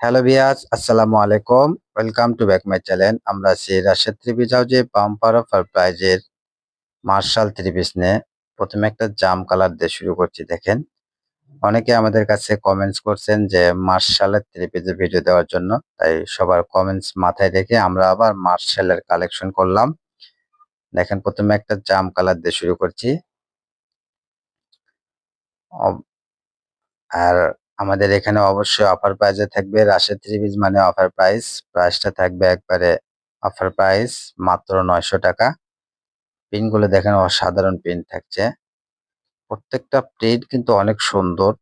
Hello বিয়াজ আসসালামু আলাইকুম। Welcome to back my channel আমরা আছি রাশেদ ত্রিপিস হাউজে বাম্পার অফার প্রাইজের মার্শাল ত্রিপিস নিয়ে প্রথমে একটা জাম কালার দিয়ে শুরু করছি, দেখেন। অনেকে আমাদের কাছে কমেন্টস করছেন যে মার্শালের ত্রিপিসের ভিডিও দেওয়ার জন্য, তাই সবার কমেন্টস মাথায় রেখে আমরা আবার মার্শালের কালেকশন করলাম। দেখেন, প্রথমে একটা জাম কালার দিয়ে শুরু করছি। আর আমাদের এখানে অবশ্যই অফার প্রাইজে থাকবে। রাশেদ ত্রিপিস মানে অফার প্রাইস প্রাইসটা থাকবে একবারে অফার প্রাইস মাত্র নয়শো টাকা। পিনগুলো দেখেন অসাধারণ পিন থাকছে। প্রত্যেকটা প্রিন্ট কিন্তু অনেক সুন্দর।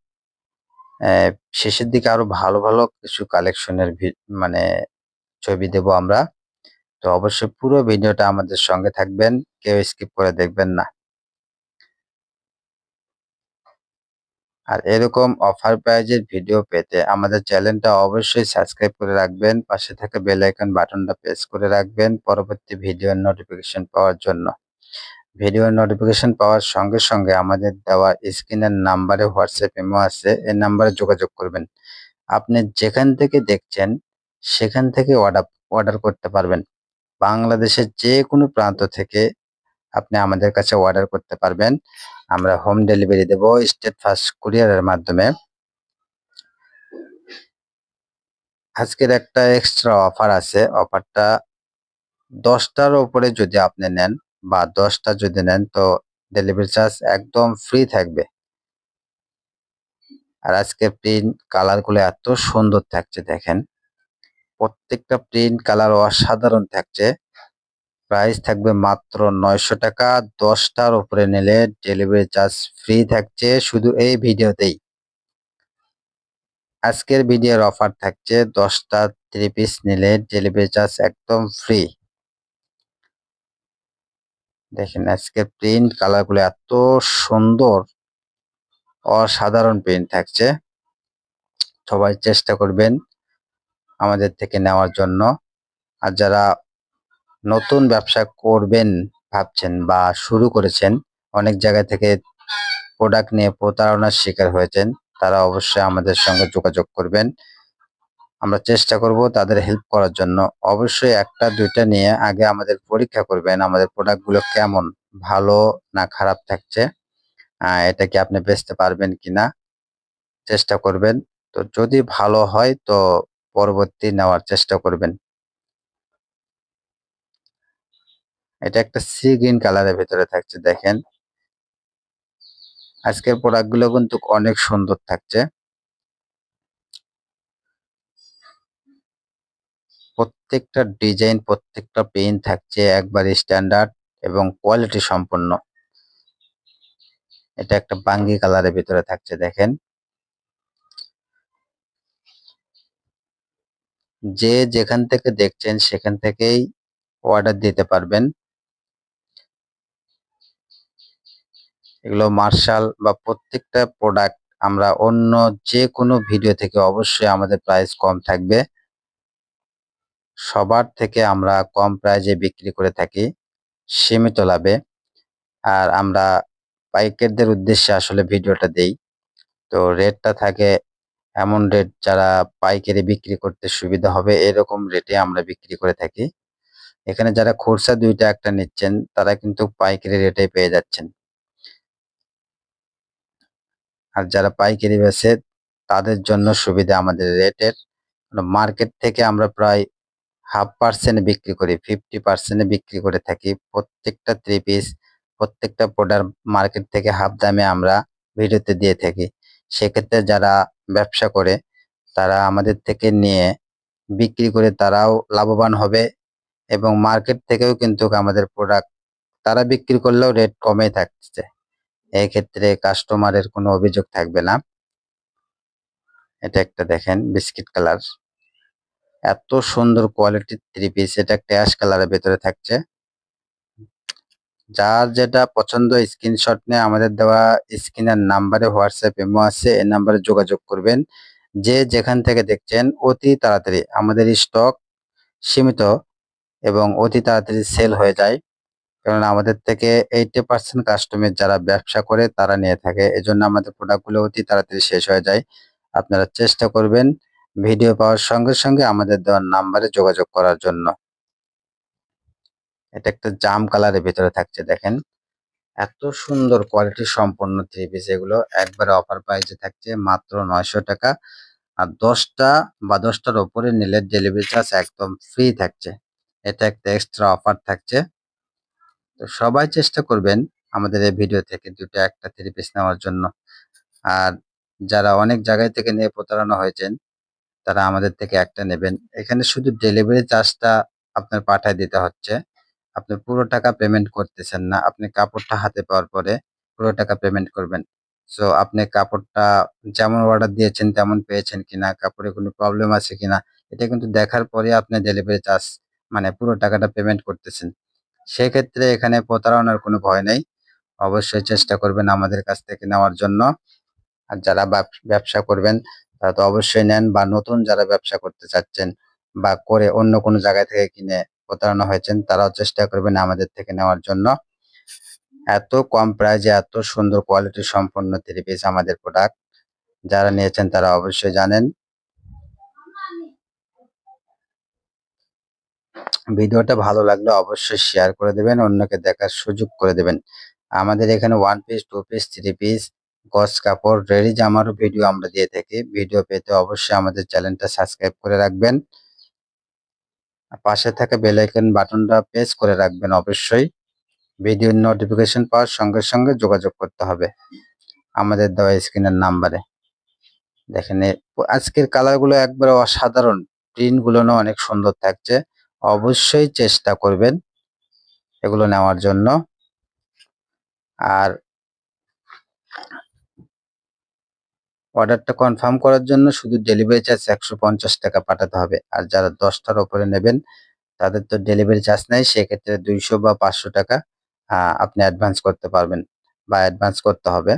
শেষের দিকে আরও ভালো ভালো কিছু কালেকশনের মানে ছবি দেব আমরা। তো অবশ্যই পুরো ভিডিওটা আমাদের সঙ্গে থাকবেন। কেউ স্কিপ করে দেখবেন না। আর এরকম অফার প্রাইজের ভিডিও পেতে আমাদের চ্যানেলটা অবশ্যই সাবস্ক্রাইব করে রাখবেন। পাশে থাকা বেল আইকন বাটনটা প্রেস করে রাখবেন পরবর্তী ভিডিওর নোটিফিকেশন পাওয়ার জন্য। ভিডিওর নোটিফিকেশন পাওয়ার সঙ্গে সঙ্গে আমাদের দেওয়া স্ক্রিনের নাম্বারে হোয়াটসঅ্যাপ ইমো আছে, এই নাম্বারে যোগাযোগ করবেন। আপনি যেখান থেকে দেখছেন, সেখান থেকে অর্ডার অর্ডার করতে পারবেন। বাংলাদেশের যে কোনো প্রান্ত থেকে আপনি আমাদের কাছে অর্ডার করতে পারবেন। আমরা হোম ডেলিভারি দেব স্টেট ফার্স্ট কুরিয়ারের মাধ্যমে। আজকের একটা এক্সট্রা অফার আছে। অফারটা দশটার ওপরে যদি আপনি নেন বা দশটা যদি নেন তো ডেলিভারি চার্জ একদম ফ্রি থাকবে। আর আজকের প্রিন্ট কালারগুলো এত সুন্দর থাকছে দেখেন। প্রত্যেকটা প্রিন্ট কালার অসাধারণ থাকছে। প্রাইস থাকবে মাত্র নয়শো টাকা। দশটার উপরে নিলে ডেলিভারি চার্জ ফ্রি থাকছে শুধু এই ভিডিওতেই। আজকের ভিডিওর অফার থাকছে দশটা থ্রি পিস নিলে ডেলিভারি চার্জ একদম ফ্রি দেখেন আজকের প্রিন্ট কালারগুলো এত সুন্দর, অসাধারণ প্রিন্ট থাকছে। সবাই চেষ্টা করবেন আমাদের থেকে নেওয়ার জন্য। আর যারা নতুন ব্যবসা করবেন ভাবছেন বা শুরু করেছেন, অনেক জায়গা থেকে প্রোডাক্ট নিয়ে প্রতারণার শিকার হয়েছেন, তারা অবশ্যই আমাদের সঙ্গে যোগাযোগ করবেন। আমরা চেষ্টা করব তাদের হেল্প করার জন্য। অবশ্যই একটা, দুইটা নিয়ে আগে আমাদের পরীক্ষা করবেন আমাদের প্রোডাক্টগুলো কেমন, ভালো না খারাপ থাকছে এটা কি আপনি বেচতে পারবেন কিনা চেষ্টা করবেন। তো যদি ভালো হয় তো পরবর্তী নেওয়ার চেষ্টা করবেন। এটা একটা সি গ্রিন কালারের ভেতরে থাকছে, দেখেন। আজকের প্রোডাক্টগুলো কিন্তু অনেক সুন্দর থাকছে। প্রত্যেকটা ডিজাইন প্রত্যেকটা পেন থাকছে একবার স্ট্যান্ডার্ড এবং কোয়ালিটি সম্পন্ন। এটা একটা বাঙ্গি কালারের ভিতরে থাকছে, দেখেন। যে যেখান থেকে দেখছেন, সেখান থেকেই অর্ডার দিতে পারবেন। এগুলো মার্শাল বা প্রত্যেকটা প্রোডাক্ট আমরা অন্য যে কোনো ভিডিও থেকে অবশ্যই আমাদের প্রাইস কম থাকবে। সবার থেকে আমরা কম প্রাইজে বিক্রি করে থাকি সীমিত লাভে। আর আমরা পাইকারদের উদ্দেশ্যে আসলে ভিডিওটা দেই। তো রেটটা থাকে এমন রেট যারা পাইকারি বিক্রি করতে সুবিধা হবে এরকম রেটে আমরা বিক্রি করে থাকি। এখানে যারা খুরসা দুইটা একটা নিচ্ছেন তারা কিন্তু পাইকারি রেটে পেয়ে যাচ্ছেন। আর যারা পাইকারি বেছে তাদের জন্য সুবিধা আমাদের রেটের মার্কেট থেকে আমরা প্রায় হাফ পার্সেন্ট বিক্রি করি ফিফটি পার্সেন্টে বিক্রি করে থাকি। প্রত্যেকটা থ্রি পিস প্রত্যেকটা প্রোডাক্ট মার্কেট থেকে হাফ দামে আমরা ভিডিওতে দিয়ে থাকি। সেক্ষেত্রে যারা ব্যবসা করে, তারা আমাদের থেকে নিয়ে বিক্রি করে তারাও লাভবান হবে এবং মার্কেট থেকেও কিন্তু আমাদের প্রোডাক্ট তারা বিক্রি করলেও রেট কমে থাকছে। এই ক্ষেত্রে কাস্টমারের কোনো অভিযোগ থাকবে না। এটা একটা দেখেন বিস্কিট কালার এত সুন্দর কোয়ালিটির থ্রি পিস এটা একটা অ্যাশ কালারের ভেতরে থাকছে। যার যেটা পছন্দ স্ক্রিনশট নিয়ে আমাদের দেওয়া স্ক্রিনের নাম্বারে হোয়াটসঅ্যাপ এমো আছে, এই নাম্বারে যোগাযোগ করবেন। যে যেখান থেকে দেখছেন, অতি তাড়াতাড়ি আমাদের স্টক সীমিত এবং অতি তাড়াতাড়ি সেল হয়ে যায়। কারণ আমাদের থেকে এইটি পার্সেন্ট কাস্টমার যারা ব্যবসা করে, তারা নিয়ে থাকে। এজন্য আমাদের প্রোডাক্টগুলো অতি তাড়াতাড়ি শেষ হয়ে যায়। আপনারা চেষ্টা করবেন ভিডিও পাওয়ার সঙ্গে সঙ্গে আমাদের দেওয়ার নাম্বারে যোগাযোগ করার জন্য। এটা একটা জাম কালারের ভিতরে থাকছে, দেখেন। এত সুন্দর কোয়ালিটি সম্পন্ন থ্রি পিস এগুলো। একবারে অফার প্রাইসে থাকছে মাত্র নয়শো টাকা। আর দশটা বা দশটার ওপরে নিলে ডেলিভারি চার্জ একদম ফ্রি থাকছে। এটা একটা এক্সট্রা অফার থাকছে। তো সবাই চেষ্টা করবেন আমাদের এই ভিডিও থেকে দুটো একটা থ্রি পিস নেওয়ার জন্য। আর যারা অনেক জায়গায় থেকে নিয়ে প্রতারণা হয়েছেন, তারা আমাদের থেকে একটা নেবেন। এখানে শুধু ডেলিভারি চার্জটা আপনার পাঠায় দিতে হচ্ছে। আপনি পুরো টাকা পেমেন্ট করতেছেন না। আপনি কাপড়টা হাতে পাওয়ার পরে পুরো টাকা পেমেন্ট করবেন। সো আপনি কাপড়টা যেমন অর্ডার দিয়েছেন তেমন পেয়েছেন কিনা, কাপড়ে কোনো প্রবলেম আছে কিনা, এটা কিন্তু দেখার পরে আপনি ডেলিভারি চার্জ মানে পুরো টাকাটা পেমেন্ট করতেছেন। সেক্ষেত্রে এখানে প্রতারণার কোনো ভয় নেই। অবশ্যই চেষ্টা করবেন আমাদের কাছ থেকে নেওয়ার জন্য। আর যারা ব্যব- ব্যবসা করবেন, তারা তো অবশ্যই নেন বা নতুন যারা ব্যবসা করতে চাচ্ছেন বা করে অন্য কোনো জায়গা থেকে কিনে প্রতারণা হয়েছেন, তারাও চেষ্টা করবেন আমাদের থেকে নেওয়ার জন্য। এত কম প্রাইজে এত সুন্দর কোয়ালিটি সম্পন্ন থ্রি পিস আমাদের প্রোডাক্ট, যারা নিয়েছেন তারা অবশ্যই জানেন। ভিডিওটা ভালো লাগলে অবশ্যই শেয়ার করে দেবেন, অন্যকে দেখার সুযোগ করে দেবেন। আমাদের এখানে one piece two piece three piece গস কাপড় রেডি জামারও ভিডিও আমরা দিয়ে থাকি। ভিডিও পেতে অবশ্যই আমাদের চ্যানেলটা সাবস্ক্রাইব করে রাখবেন। পাশে থাকা বেল আইকন বাটনটা প্রেস করে রাখবেন অবশ্যই। ভিডিওর নোটিফিকেশন পাওয়ার সঙ্গে সঙ্গে যোগাযোগ করতে হবে আমাদের দেওয়া স্ক্রিনের নাম্বারে দেখেন আজকের কালারগুলো একবারে অসাধারণ। প্রিন্টগুলো না অনেক সুন্দর থাকছে। অবশ্যই চেষ্টা করবেন এগুলো নেওয়ার জন্য। আর অর্ডারটা কনফার্ম করার জন্য শুধু ডেলিভারি চার্জ একশো পঞ্চাশ টাকা পাঠাতে হবে। আর যারা দশটার ওপরে নেবেন, তাদের তো ডেলিভারি চার্জ নেই, সেক্ষেত্রে দুইশো বা পাঁচশো টাকা আপনি অ্যাডভান্স করতে পারবেন বা অ্যাডভান্স করতে হবে।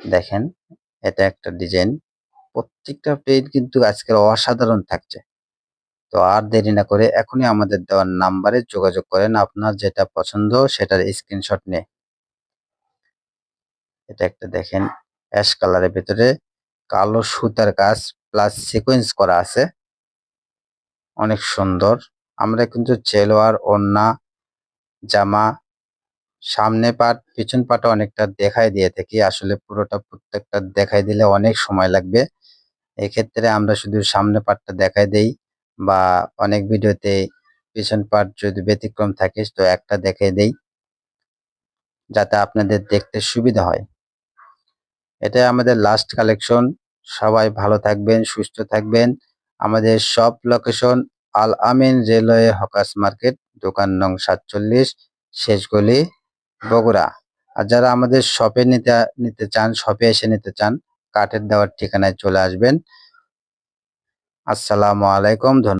দেখেন, এটা একটা ডিজাইন। প্রত্যেকটা প্লেট কিন্তু আজকের অসাধারণ থাকছে। তো আর দেরি না করে এখনই আমাদের দেওয়ার নাম্বারে যোগাযোগ করেন আপনার যেটা পছন্দ সেটার স্ক্রিনশট নিয়ে। এটা একটা দেখেন অ্যাশ কালারের ভিতরে কালো সুতার কাজ প্লাস সিকোয়েন্স করা আছে। অনেক সুন্দর। আমরা কিন্তু চেলোয়ার, ওড়না, জামা, সামনে পাট, পিছন পাটা অনেকটা দেখাই দিয়ে থাকি। আসলে পুরোটা প্রত্যেকটা দেখাই দিলে অনেক সময় লাগবে। এক্ষেত্রে আমরা শুধু সামনে পাটটা দেখাই দেই। বা অনেক ভিডিওতে পিছন পাট যদি ব্যতিক্রম থাকে, তো একটা দেখে দেই, যাতে আপনাদের দেখতে সুবিধা হয়। এটা আমাদের লাস্ট কালেকশন সবাই ভালো থাকবেন, সুস্থ থাকবেন। আমাদের সব location Al Amin railway hawkers market, দোকান নং সাতচল্লিশ শেষগলি বগুড়া। আর যারা আমাদের শপে নিতে নিতে চান শপে এসে নিতে চান, কাঠের দেওয়ার ঠিকানায় চলে আসবেন। আসসালামু আলাইকুম ধন্যবাদ।